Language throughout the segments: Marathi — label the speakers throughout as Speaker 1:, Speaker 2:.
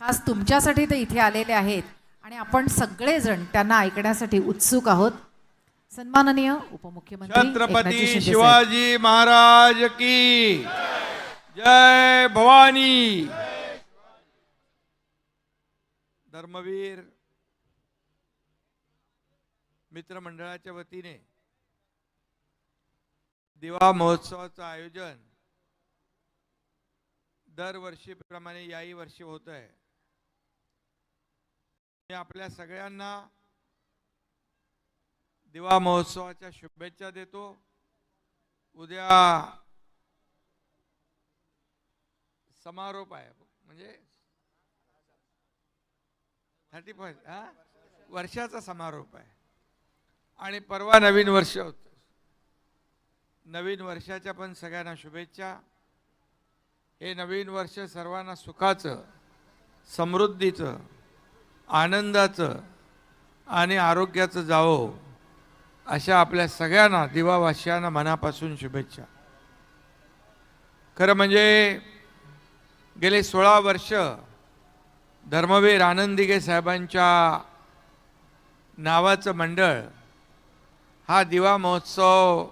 Speaker 1: खास तुमच्यासाठी ते इथे आलेले आहेत आणि आपण सगळेजण त्यांना ऐकण्यासाठी उत्सुक आहोत. सन्माननीय उपमुख्यमंत्री
Speaker 2: छत्रपती. शिवाजी महाराज की जय भवानी. धर्मवीर मित्रमंडळाच्या वतीने दिवा महोत्सवाचं आयोजन दरवर्षीप्रमाणे याही वर्षी होत आहे मी आपल्या सगळ्यांना दिवा महोत्सवाच्या शुभेच्छा देतो. उद्या समारोप आहे. म्हणजे थर्टी फर्स्ट हा? वर्षाचा समारोप आहे. आणि परवा नवीन वर्ष होत. नवीन वर्षाच्या पण सगळ्यांना शुभेच्छा. हे नवीन वर्ष सर्वांना सुखाचं समृद्धीचं आनंदाचं आणि आरोग्याचं जावो अशा आपल्या सगळ्यांना दिवावासियांना मनापासून शुभेच्छा. खरं म्हणजे गेले सोळा वर्ष धर्मवीर आनंद साहेबांच्या नावाचं मंडळ हा दिवा महोत्सव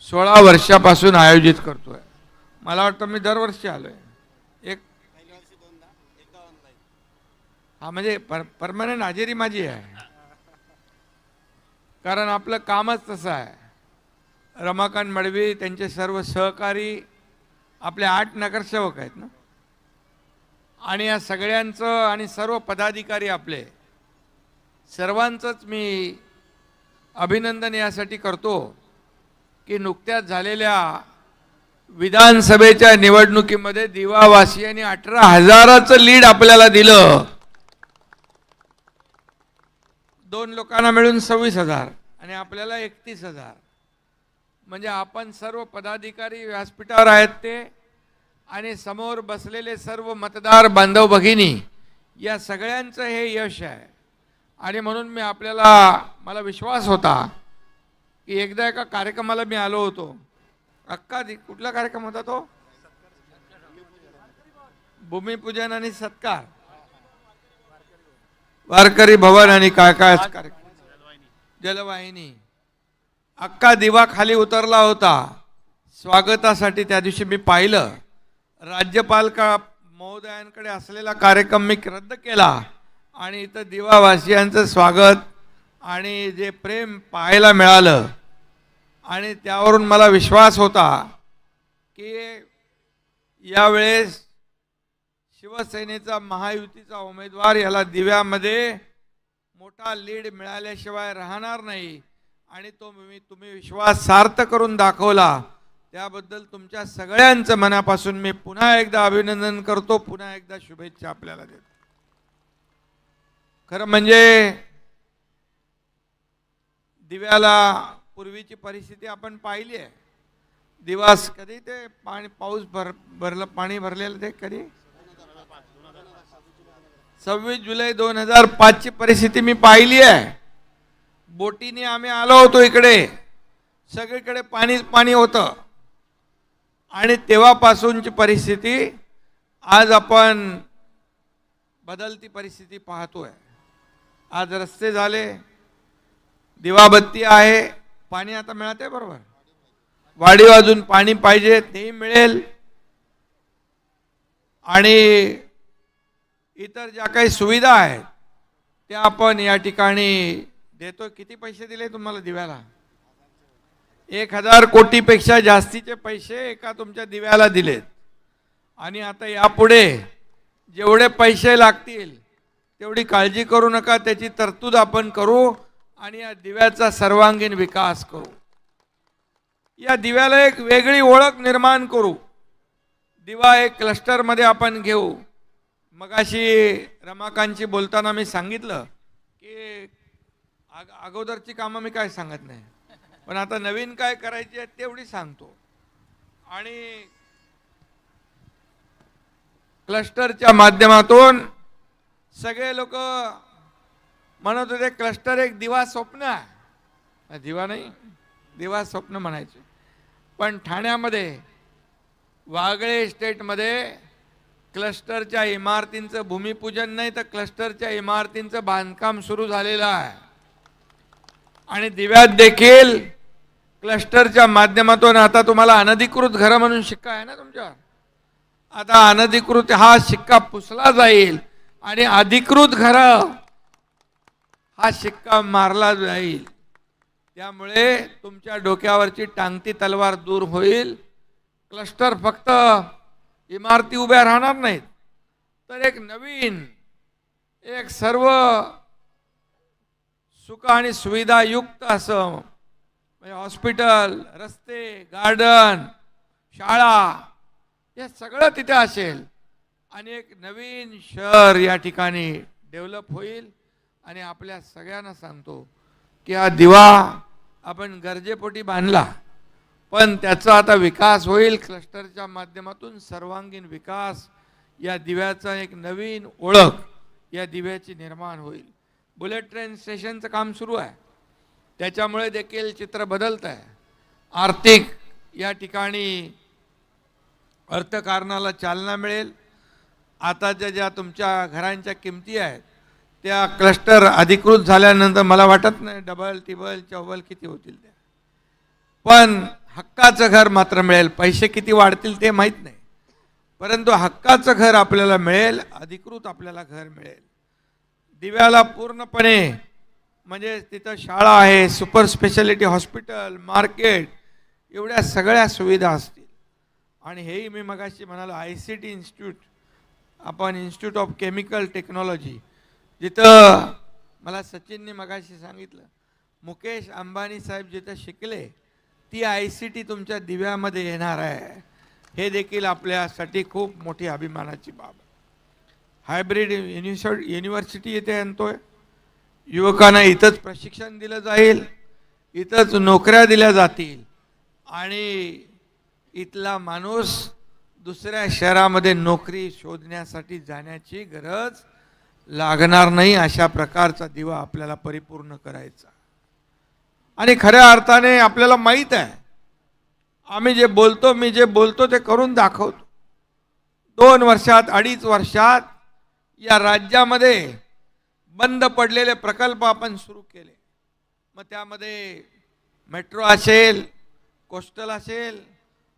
Speaker 2: सोळा वर्षापासून आयोजित करतो आहे मला वाटतं मी दरवर्षी आलो आहे एक हा म्हणजे पर परमनंट हजेरी माझी आहे. कारण आपलं कामच तसं आहे. रमाकांत मडवी त्यांचे सर्व सहकारी आपले आठ नगरसेवक आहेत ना? आणि या सगळ्यांचं आणि सर्व पदाधिकारी आपले सर्वांचंच मी अभिनंदन यासाठी करतो की नुकत्याच झालेल्या विधानसभेच्या निवडणुकीमध्ये दिवावासियांनी अठरा हजाराचं लीड आपल्याला दिलं. दोन लोकांना मिळून सव्वीस हजार आणि आपल्याला एकतीस हजार. म्हणजे आपण सर्व पदाधिकारी व्यासपीठावर आहेत ते आणि समोर बसलेले सर्व मतदार बांधव भगिनी या सगळ्यांचं हे यश आहे. आणि म्हणून मी आपल्याला मला विश्वास होता की एकदा एका कार्यक्रमाला मी आलो होतो. अक्का कुठला कार्यक्रम होता तो? भूमिपूजन आणि सत्कार. वारकरी भवन आणि काय काय जलवाहिनी. अक्का दिवा खाली उतरला होता. स्वागतासाठी त्या दिवशी मी पाहिलं. राज्यपाल का महोदयांकडे असलेला कार्यक्रम मी रद्द केला. आणि इथं दिवावासियांचं स्वागत आणि जे प्रेम पाहायला मिळालं. आणि त्यावरून मला विश्वास होता की यावेळेस शिवसेनेचा महायुतीचा उमेदवार याला दिव्यामध्ये मोठा लीड मिळाल्याशिवाय राहणार नाही. आणि तो मी तुम्ही विश्वास सार्थ करून दाखवला. त्याबद्दल तुमच्या सगळ्यांचं मनापासून मी पुन्हा एकदा अभिनंदन करतो. पुन्हा एकदा शुभेच्छा आपल्याला देतो. खरं म्हणजे दिव्याला पूर्वीची परिस्थिती आपण पाहिली आहे. दिवस कधी ते पाणी पाऊस भर भरलं पाणी भरलेलं ते कधी? सव्वीस जुलै दोन हजार पाचची परिस्थिती मी पाहिली आहे. बोटीने आम्ही आलो होतो इकडे. सगळीकडे पाणीच पाणी होतं. आणि तेव्हापासूनची परिस्थिती आज आपण बदलती परिस्थिती पाहतोय. आज रस्ते झाले दिवाबत्ती आहे पाणी आता मिळत आहे बरोबर. वाढीव अजून पाणी पाहिजे तेही मिळेल. आणि इतर ज्या काही सुविधा आहेत त्या आपण या ठिकाणी देतो किती पैसे दिले तुम्हाला दिव्याला? एक हजार कोटीपेक्षा जास्तीचे पैसे एका तुमच्या दिव्याला दिलेत. आणि आता यापुढे जेवढे पैसे लागतील तेवढी काळजी करू नका त्याची तरतूद आपण करू आणि या दिव्याचा सर्वांगीण विकास करू. या दिव्याला एक वेगळी ओळख निर्माण करू. दिवा एक क्लस्टरमध्ये आपण घेऊ. मगाशी रमाकांतशी बोलताना मी सांगितलं की अगोदरची कामं मी काय सांगत नाही. पण आता नवीन काय करायची आहे तेवढी सांगतो. आणि क्लस्टरच्या माध्यमातून सगळे लोक म्हणत होते क्लस्टर एक दिवा स्वप्न आहे. दिवा नाही दिवा स्वप्न म्हणायचे. पण ठाण्यामध्ये वागळे स्टेटमध्ये क्लस्टरच्या इमारतींचं भूमिपूजन नाही तर क्लस्टरच्या इमारतींचं बांधकाम सुरू झालेलं आहे. आणि दिव्यात देखील क्लस्टरच्या माध्यमातून आता तुम्हाला अनधिकृत घरं म्हणून शिक्का आहे ना तुमच्या? आता अनधिकृत हा शिक्का पुसला जाईल आणि अधिकृत घरं हा शिक्का मारला जाईल. त्यामुळे तुमच्या डोक्यावरची टांगती तलवार दूर होईल. क्लस्टर फक्त इमारती उभ्या राहणार नाहीत. तर एक नवीन एक सर्व सुख आणि सुविधायुक्त असं म्हणजे हॉस्पिटल रस्ते गार्डन शाळा हे सगळं तिथे असेल. आणि एक नवीन शहर या ठिकाणी डेव्हलप होईल. आणि आपल्या सगळ्यांना सांगतो की हा दिवा आपण गरजेपोटी बांधला. पण त्याचा आता विकास होईल. क्लस्टरच्या माध्यमातून सर्वांगीण विकास या दिव्याचा एक नवीन ओळख या दिव्याची निर्माण होईल. बुलेट ट्रेन स्टेशनचं काम सुरू आहे. त्याच्यामुळे देखील चित्र बदलत आहे. आर्थिक या ठिकाणी अर्थकारणाला चालना मिळेल. आताच्या ज्या तुमच्या घरांच्या किमती आहेत त्या क्लस्टर अधिकृत झाल्यानंतर मला वाटत नाही डबल टिबल चौबल किती होतील त्या. पण हक्काचं घर मात्र मिळेल. पैसे किती वाढतील ते माहीत नाही. परंतु हक्काचं घर आपल्याला मिळेल अधिकृत आपल्याला घर मिळेल. दिव्याला पूर्णपणे म्हणजे तिथं शाळा आहे सुपर स्पेशालिटी हॉस्पिटल मार्केट एवढ्या सगळ्या सुविधा असतील. आणि हेही मी मगाशी म्हणालो आय सी टी इन्स्टिट्यूट आपण इन्स्टिट्यूट ऑफ केमिकल टेक्नॉलॉजी जिथं मला सचिनने मगाशी सांगितलं मुकेश अंबानी साहेब जिथं शिकले ती आय सी टी तुमच्या दिव्यामध्ये येणार आहे. हे देखील आपल्यासाठी खूप मोठी अभिमानाची बाब आहे. हायब्रिड युनिव्हर्स युनिव्हर्सिटी येथे आणतोय. युवकांना इथंच प्रशिक्षण दिलं जाईल इथंच नोकऱ्या दिल्या जातील आणि इथला माणूस दुसऱ्या शहरामध्ये नोकरी शोधण्यासाठी जाण्याची गरज लागणार नाही अशा प्रकारचा दिवा आपल्याला परिपूर्ण करायचा आणि खऱ्या अर्थाने आपल्याला माहीत आहे. आम्ही जे बोलतो मी जे बोलतो ते करून दाखवतो. दोन वर्षात अडीच वर्षात या राज्यामध्ये बंद पडलेले प्रकल्प आपण सुरू केले. मग त्यामध्ये मेट्रो असेल कोस्टल असेल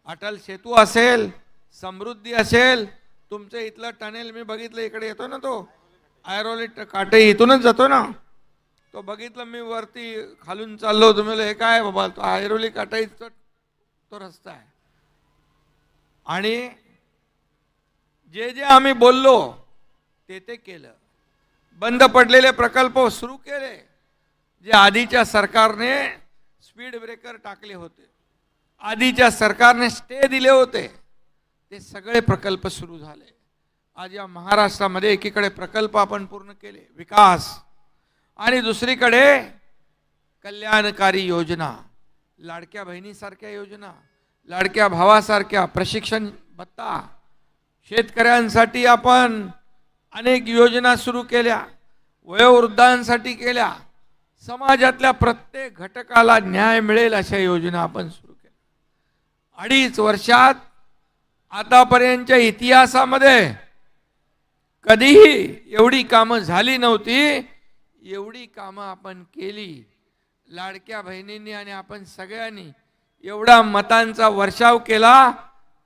Speaker 2: अटल सेतू असेल समृद्धी असेल तुमचं इथलं टनेल मी बघितलं इकडे येतो ना तो. आयरोली काटे इथूनच जातो ना. तो बघितलं मी वरती खालून चाललो तुम्ही म्हणलं, हे काय बाबा? तो आयरोली काटाईचा तो रस्ता आहे. आणि जे जे आम्ही बोललो ते ते केलं. बंद पडलेले प्रकल्प सुरू केले जे आधीच्या सरकारने स्पीड ब्रेकर टाकले होते. आधीच्या सरकारने स्टे दिले होते. ते सगळे प्रकल्प सुरू झाले. आज या महाराष्ट्रामध्ये एकीकडे प्रकल्प आपण पूर्ण केले. विकास आणि दुसरीकडे कल्याणकारी योजना. लाडक्या बहिणीसारख्या योजना लाडक्या भावासारख्या प्रशिक्षण भत्ता. शेतकऱ्यांसाठी आपण अनेक योजना सुरू केल्या वयोवृद्धांसाठी केल्या. समाजातल्या प्रत्येक घटकाला न्याय मिळेल अशा योजना आपण सुरू केल्या. अडीच वर्षात आतापर्यंतच्या इतिहासामध्ये कधीही एवढी कामं झाली नव्हती एवढी कामं आपण केली लाडक्या बहिणींनी आणि आपण सगळ्यांनी एवढा मतांचा वर्षाव केला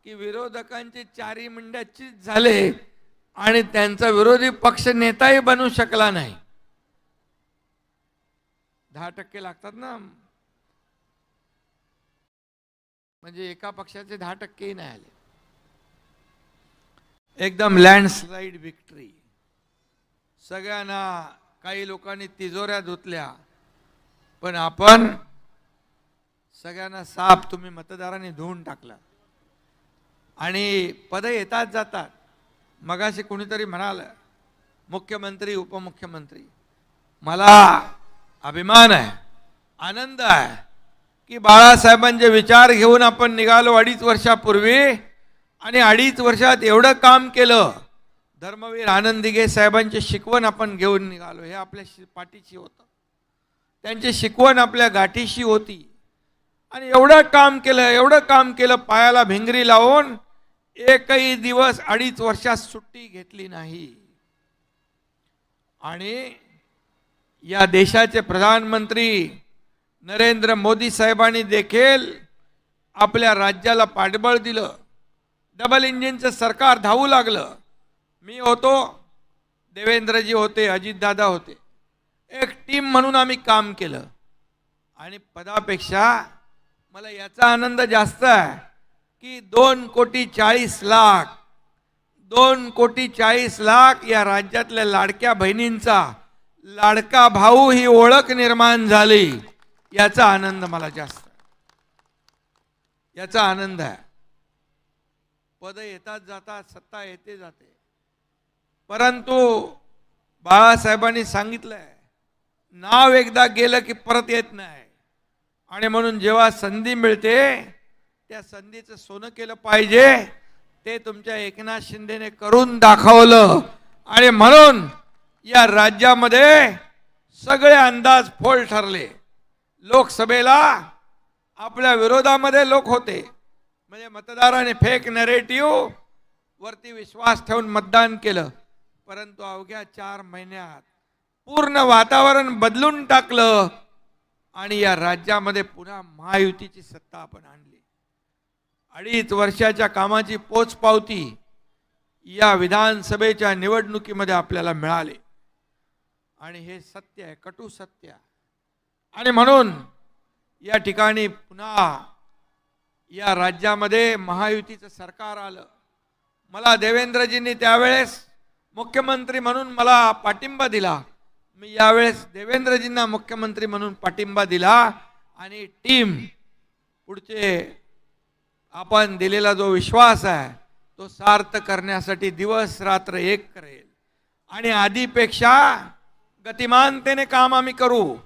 Speaker 2: की विरोधकांचे चारी मंड्याचीच झाले आणि त्यांचा विरोधी पक्ष नेताही बनू शकला नाही. दहा टक्के लागतात ना? म्हणजे एका पक्षाचे दहा टक्केही नाही आले. एकदम लँडस्लाईड विक्ट्री सगळ्यांना काही लोकांनी तिजोऱ्या धुतल्या. पण आपण सगळ्यांना साप तुम्ही मतदारांनी धुवून टाकला. आणि पद येतात जातात. मगाशी कोणीतरी म्हणालं मुख्यमंत्री उपमुख्यमंत्री मला अभिमान आहे आनंद आहे की बाळासाहेबांचे विचार घेऊन आपण निघालो अडीच वर्षापूर्वी आणि अडीच वर्षात एवढं काम केलं. धर्मवीर आनंदिगे दिघे साहेबांची शिकवण आपण घेऊन निघालो. हे आपल्या शि- पाठीशी होतं. त्यांची शिकवण आपल्या गाठीशी होती. आणि एवढं काम केलं एवढं काम केलं पायाला भिंगरी लावून एकही दिवस अडीच वर्षात सुट्टी घेतली नाही. आणि या देशाचे प्रधानमंत्री नरेंद्र मोदी साहेबांनी देखील आपल्या राज्याला पाठबळ दिलं. डबल इंजिनचं सरकार धावू लागलं. मी होतो देवेंद्रजी होते अजितदादा होते. एक टीम म्हणून आम्ही काम केलं. आणि पदापेक्षा मला याचा आनंद जास्त आहे की दोन कोटी चाळीस लाख दोन कोटी चाळीस लाख या राज्यातल्या लाडक्या बहिणींचा लाडका भाऊ ही ओळख निर्माण झाली याचा आनंद मला जास्त याचा आनंद आहे. पद येतात जातात सत्ता येते जाते. परंतु बाळासाहेबांनी सांगितलंय नाव एकदा गेलं की परत येत नाही. आणि म्हणून जेव्हा संधी मिळते त्या संधीचं सोनं केलं पाहिजे ते तुमच्या एकनाथ शिंदेने करून दाखवलं. आणि म्हणून या राज्यामध्ये सगळे अंदाज फोल ठरले. लोकसभेला आपल्या विरोधामध्ये लोक होते. म्हणजे मतदाराने फेक नरेटिव्ह वरती विश्वास ठेवून मतदान केलं. परंतु अवघ्या चार महिन्यात पूर्ण वातावरण बदलून टाकलं आणि या राज्यामध्ये पुन्हा महायुतीची सत्ता आपण आणली. अडीच वर्षाच्या कामाची पोचपावती या विधानसभेच्या निवडणुकीमध्ये आपल्याला मिळाली. आणि हे सत्य आहे कटू सत्य आणि म्हणून या ठिकाणी पुन्हा या राज्यामध्ये महायुतीचं सरकार आलं. मला देवेंद्रजींनी त्यावेळेस मुख्यमंत्री म्हणून मला पाठिंबा दिला. मी यावेळेस देवेंद्रजींना मुख्यमंत्री म्हणून पाठिंबा दिला आणि टीम पुढचे आपण दिलेला जो विश्वास आहे तो सार्थ करण्यासाठी दिवस रात्र एक करेल. आणि आधीपेक्षा गतिमानतेने काम आम्ही करू.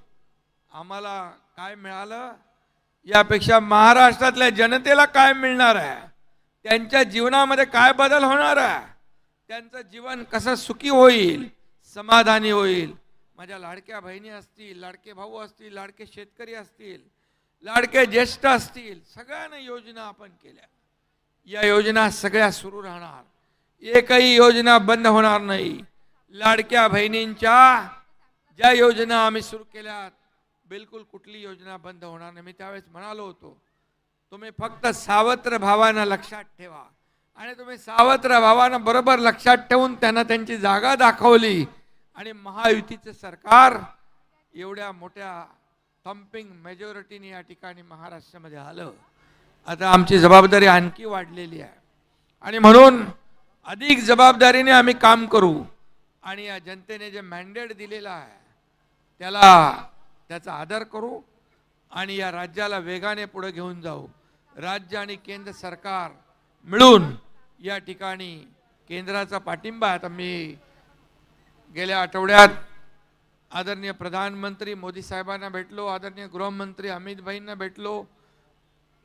Speaker 2: आम्हाला काय मिळालं? यापेक्षा महाराष्ट्रातल्या जनतेला काय मिळणार आहे? त्यांच्या जीवनामध्ये काय बदल होणार आहे? त्यांचं जीवन कसं सुखी होईल समाधानी होईल? माझ्या लाडक्या बहिणी असतील लाडके भाऊ असतील लाडके शेतकरी असतील लाडके ज्येष्ठ असतील सगळ्यांना योजना आपण केल्या. या योजना सगळ्या सुरू राहणार. एकही योजना बंद होणार नाही. लाडक्या बहिणींच्या ज्या योजना आम्ही सुरू केल्यात बिलकुल कुठली योजना बंद होणार नाही. मी त्यावेळेस म्हणालो होतो तुम्ही फक्त सावत्र भावानं लक्षात ठेवा. आणि तुम्ही सावत्र भावानं बरोबर लक्षात ठेवून त्यांना त्यांची जागा दाखवली. आणि महायुतीचं सरकार एवढ्या मोठ्या थम्पिंग मेजॉरिटीने या ठिकाणी महाराष्ट्रामध्ये आलं. आता आमची जबाबदारी आणखी वाढलेली आहे. आणि म्हणून अधिक जबाबदारीने आम्ही काम करू. आणि या जनतेने जे मॅन्डेट दिलेलं आहे त्याला त्याचा आदर करू आणि या राज्याला वेगाने पुढे घेऊन जाऊ. राज्य आणि केंद्र सरकार मिळून या ठिकाणी केंद्राचा पाठिंबा आता मी गेल्या आठवड्यात आदरणीय प्रधानमंत्री मोदी साहेबांना भेटलो आदरणीय गृहमंत्री अमितभाईंना भेटलो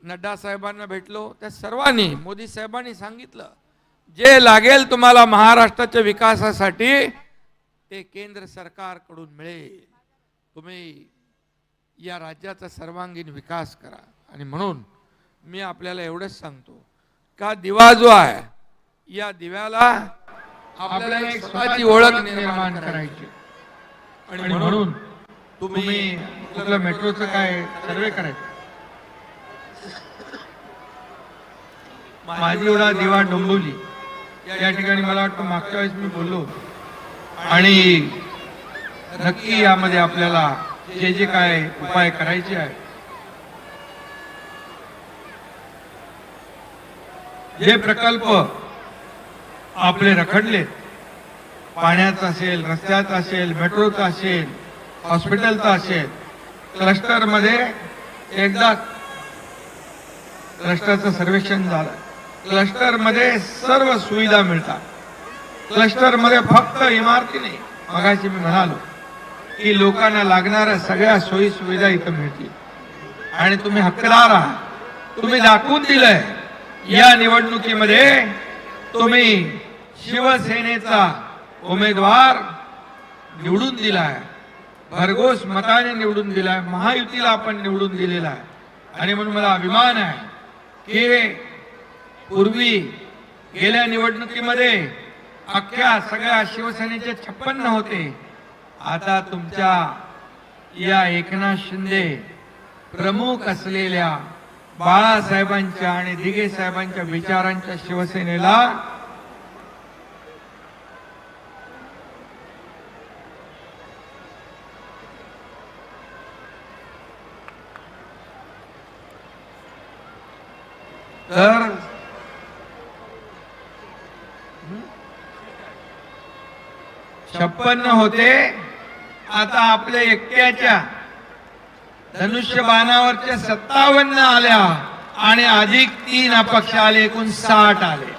Speaker 2: नड्डा साहेबांना भेटलो. त्या सर्वांनी मोदी साहेबांनी सांगितलं जे लागेल तुम्हाला महाराष्ट्राच्या विकासासाठी ते केंद्र सरकारकडून मिळेल. तुम्ही या राज्याचा सर्वांगीण विकास करा. आणि म्हणून मी आपल्याला एवढंच सांगतो का दिवा जो आहे या दिव्याला आपल्याला एक स्वतःची ओळख निर्माण करायची.
Speaker 3: आणि म्हणून तुम्ही कुठलं मेट्रोचं काय सर्वे करायचं? माझी एवढा दिवा डोंबिवली. या ठिकाणी मला वाटतं मागच्या वेळेस मी बोललो आणि नक्की यामध्ये आपल्याला जे जे काय उपाय करायचे आहे जे प्रकल्प आपले रखडले पाण्याचा असेल रस्त्याचा असेल मेट्रोचा असेल हॉस्पिटलचा असेल क्लस्टरमध्ये एकदा क्लस्टरचं सर्वेक्षण झालं. क्लस्टरमध्ये सर्व सुविधा मिळतात. क्लस्टरमध्ये फक्त इमारती नाही. मगाशी मी म्हणालो की लोकांना लागणाऱ्या सगळ्या सोयी सुविधा इथं मिळतील. आणि तुम्ही हक्कदार आहात. तुम्ही दाखवून दिलंय. या निवडणुकीमध्ये तुम्ही शिवसेनेचा उमेदवार निवडून दिलाय. भरघोस मताने निवडून दिलाय. महायुतीला आपण निवडून दिलेला आहे. आणि म्हणून मला अभिमान आहे की पूर्वी
Speaker 2: गेल्या निवडणुकीमध्ये अख्ख्या सगळ्या शिवसेनेचे छप्पन्न होते. आता तुमच्या या एकनाथ शिंदे प्रमुख असलेल्या बाळासाहेबांच्या आणि दिघे साहेबांच्या विचारांच्या शिवसेनेला तर छप्पन्न होते. आता आपल्या एकट्याच्या धनुष्यबाणावरच्या सत्तावन्न आल्या आणि अधिक तीन अपक्ष आले एकूण साठ आले.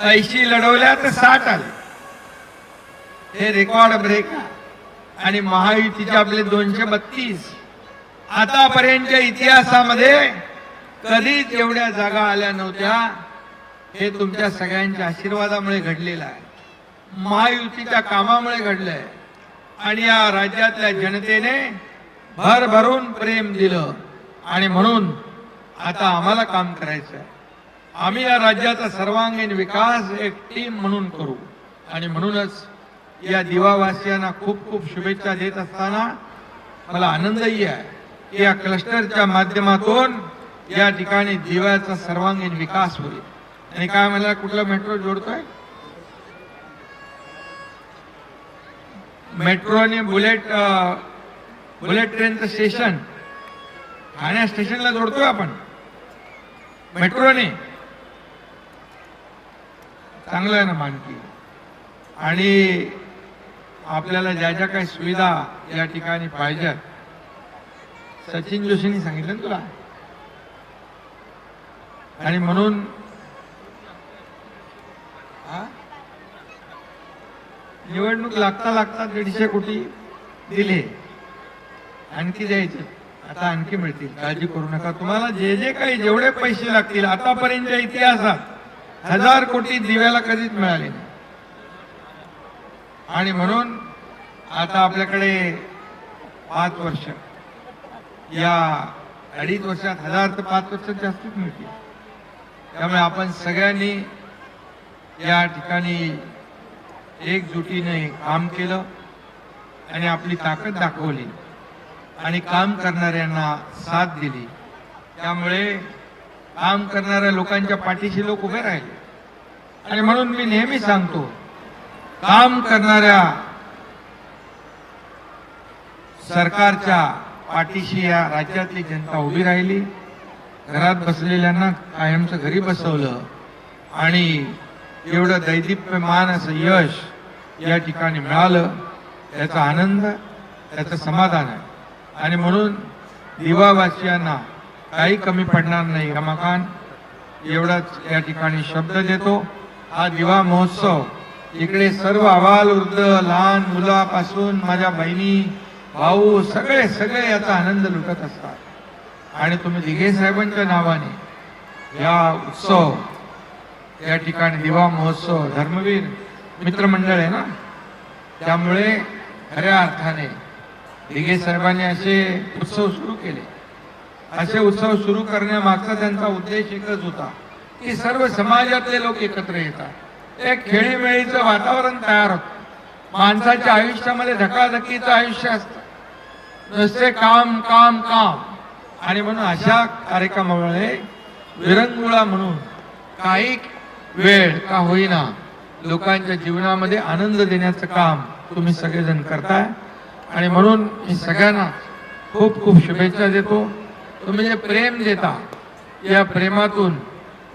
Speaker 2: ऐंशी लढवल्या तर साठ आले. हे रेकॉर्ड ब्रेक आणि महायुतीचे आपले दोनशे बत्तीस. आतापर्यंतच्या इतिहासामध्ये कधीच एवढ्या जागा आल्या नव्हत्या. हे तुमच्या सगळ्यांच्या आशीर्वादामुळे घडलेलं आहे. महायुतीच्या कामामुळे घडलंय. आणि या राज्यातल्या जनतेने भरभरून प्रेम दिलं. आणि म्हणून आता आम्हाला काम करायचं आहे आम्ही या राज्याचा सर्वांगीण विकास एक टीम म्हणून करू. आणि म्हणूनच या दिवावासियांना खूप खूप शुभेच्छा देत असताना मला आनंदही आहे की या क्लस्टरच्या माध्यमातून या ठिकाणी दिव्याचा सर्वांगीण विकास होईल. आणि काय मला कुठला मेट्रो जोडतोय? मेट्रो आणि बुलेट आ, बुलेट ट्रेनचं स्टेशन. ठाण्या स्टेशनला जोडतोय आपण. मेट्रोने. चांगलं आहे ना मानकी. आणि आपल्याला ज्या ज्या काही सुविधा या ठिकाणी पाहिजेत सचिन जोशींनी सांगितलं ना तुला. आणि म्हणून हा? निवडणूक लागता लागता दीडशे कोटी दिले. आणखी द्यायचे आता आणखी मिळतील. काळजी करू नका तुम्हाला. जे जे काही जेवढे पैसे लागतील आतापर्यंतच्या इतिहासात हजार कोटी दिव्याला कधीच मिळाले नाही. आणि म्हणून आता आपल्याकडे पाच वर्ष. या अडीच वर्षात हजार तर पाच वर्षात जास्तीत मिळतील. त्यामुळे आपण सगळ्यांनी या ठिकाणी एकजुटीने काम केलं आणि आपली ताकद दाखवली. आणि काम करणाऱ्यांना साथ दिली. त्यामुळे काम करणाऱ्या लोकांच्या पाठीशी लोक उभे राहिले. आणि म्हणून मी नेहमी सांगतो काम करणाऱ्या सरकारच्या पाठीशी या राज्यातली जनता उभी राहिली. घरात बसलेल्यांना कायमचं घरी बसवलं. आणि एवढं दैदिप्यमान असं यश या ठिकाणी मिळालं. त्याचा आनंद त्याचं समाधान आहे. आणि म्हणून दिवावासियांना काही कमी पडणार नाही. रमाकांत एवढाच या ठिकाणी शब्द देतो. हा दिवा महोत्सव इकडे सर्व अवाल वृद्ध लहान मुलापासून माझ्या बहिणी भाऊ सगळे सगळे याचा आनंद लुटत असतात. आणि तुम्ही दिघे साहेबांच्या नावाने या उत्सव या ठिकाणी दिवा महोत्सव धर्मवीर मित्रमंडळ आहे ना? त्यामुळे खऱ्या अर्थाने दिघे साहेबांनी असे उत्सव सुरू केले. असे उत्सव सुरू करण्यामागचा त्यांचा उद्देश एकच होता की सर्व समाजातले लोक एकत्र येतात. एक खेळीमेळीचं वातावरण तयार होतं. माणसाच्या आयुष्यामध्ये धकाधकीचं आयुष्य असतं. नुसते काम काम काम. आणि म्हणून अशा कार्यक्रमामुळे विरंगुळा म्हणून काही वेळ का होईना लोकांच्या जीवनामध्ये आनंद देण्याचं काम तुम्ही सगळेजण करताय. आणि म्हणून मी सगळ्यांना खूप खूप शुभेच्छा देतो. तुम्ही जे प्रेम देता या प्रेमातून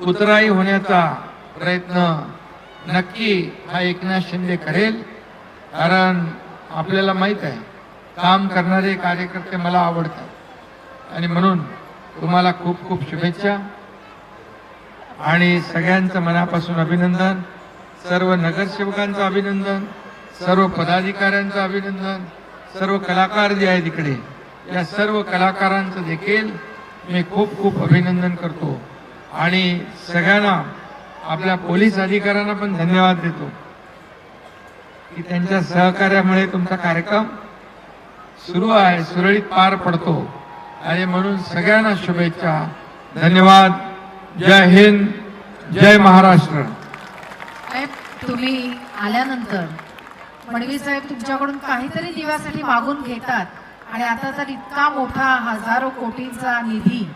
Speaker 2: उतराई होण्याचा प्रयत्न नक्की हा एकनाथ शिंदे करेल. कारण आपल्याला माहीत आहे काम करणारे कार्यकर्ते मला आवडतात. आणि म्हणून तुम्हाला खूप खूप शुभेच्छा. आणि सगळ्यांचं मनापासून अभिनंदन. सर्व नगरसेवकांचं अभिनंदन. सर्व पदाधिकाऱ्यांचं अभिनंदन. सर्व कलाकार जे आहेत इकडे या सर्व कलाकारांचं देखील मी खूप खूप अभिनंदन करतो. आणि सगळ्यांना आपल्या पोलीस अधिकाऱ्यांना पण धन्यवाद देतो. की त्यांच्या सहकार्यामुळे तुमचा कार्यक्रम सुरू आहे सुरळीत पार पडतो. आणि म्हणून सगळ्यांना शुभेच्छा. धन्यवाद. जय हिंद.
Speaker 3: जय महाराष्ट्र.
Speaker 1: तुम्ही आल्यानंतर मडवी साहेब तुमच्याकडून काहीतरी दिव्यासाठी मागून घेतात. आणि आता तर इतका मोठा हजारो कोटींचा निधी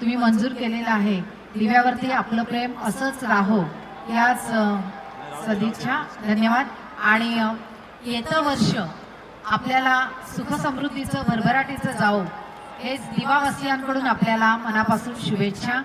Speaker 1: तुम्ही मंजूर केलेला आहे. दिव्यावरती आपलं प्रेम असंच राहो. याच सदिच्छा. धन्यवाद. आणि येतं वर्ष आपल्याला सुखसमृद्धीचं भरभराटीचं जावो. हेच दिवावासियांकडून आपल्याला मनापासून शुभेच्छा.